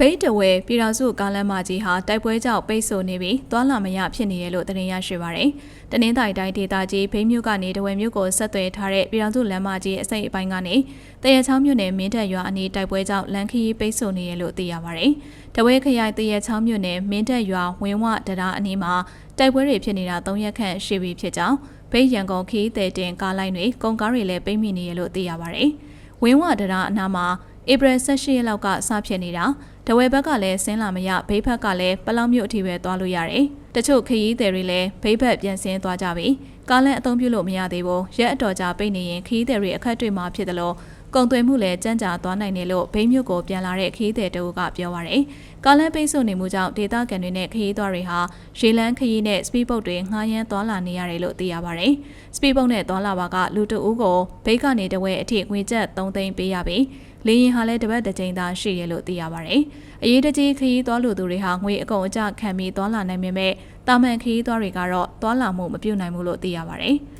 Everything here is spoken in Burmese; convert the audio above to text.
ဘိတ်တဝဲပြည်တော်စုကားလမ်းမကြီးဟာတိုက်ပွဲကြောင့်ပိတ်ဆို့နေပြီးသွာလာမရဖြစ်နေရလို့တင်ရရှိပါရယ်။တနင်္သာရီတိုင်းဒေသကြီးဘိန်းမြို့ကနေတဝဲမြို့ကိုဆက်သွယ်ထားတဲ့ပြည်တော်စုလမ်းမကြီးအစိပ်အပိုင်းကနေတရချောင်းမြို့နယ်မင်းတပ်ရွာအနီးတိုက်ပွဲကြောင့်လမ်းခရီးပိတ်ဆို့နေရလို့သိရပါရယ်။တဝဲခရိုင်တရချောင်းမြို့နယ်မင်းတပ်ရွာဝင်းဝတရာအနီးမှာတိုက်ပွဲတွေဖြစ်နေတာ၃ရက်ခန့်ရှိပြီဖြစ်ကြောင်းဘိတ်ရန်ကုန်ခီးတဲ့တင်ကားလိုင်းတွေကုန်ကားတွေလည်းပိတ်မိနေရလို့သိရပါရယ်။ဝင်းဝတရာအနားမှာ ဧပြီ18ရက်လောက်ကစဖြစ်နေတာတဝဲဘက်ကလည်းဆင်းလာမရဘိတ်ဘက်ကလည်းပလောက်မြို့အထိပဲသွားလို့ရတယ်။တချို့ခရီးသည်တွေလည်းဘိတ်ဘက်ပြန်ဆင်းသွားကြပြီ။ကားလမ်းအသုံးပြုလို့မရသေးဘူး။ရက်အတော်ကြာပိတ်နေရင်ခရီးသည်တွေအခက်တွေ့မှာဖြစ်တယ်လို့ ကုန်သွယ်မှုလည်းကြမ်းကြာသွားနိုင်တယ်လို့ဘိန်းမြို့ကိုပြန်လာတဲ့ခရီးသည်တအုပ်ကပြောပါရယ်။ကားလမ်းပိတ်ဆို့နေမှုကြောင့်ဒေသခံတွေနဲ့ခရီးသွားတွေဟာရေလန်းခရီးနဲ့ speed boat တွေငှားရမ်းသွားလာနေရတယ်လို့သိရပါရယ်။ speed boat နဲ့သွားလာပါကလူတအုပ်ကိုဘိတ်ကနေတဝဲအထိငွေကျပ်3သိန်းပေးရပြီ။လေရင်ဟာလည်းတစ်ပတ်တစ်ကြိမ်သာရှိရလို့သိရပါရယ်။အရေးတကြီးခရီးသွားလူသူတွေဟာငွေအကုန်အကျခံပြီးသွားလာနိုင်ပေမဲ့တာမန်ခရီးသွားတွေကတော့သွားလာမှုမပြုတ်နိုင်ဘူးလို့သိရပါရယ်။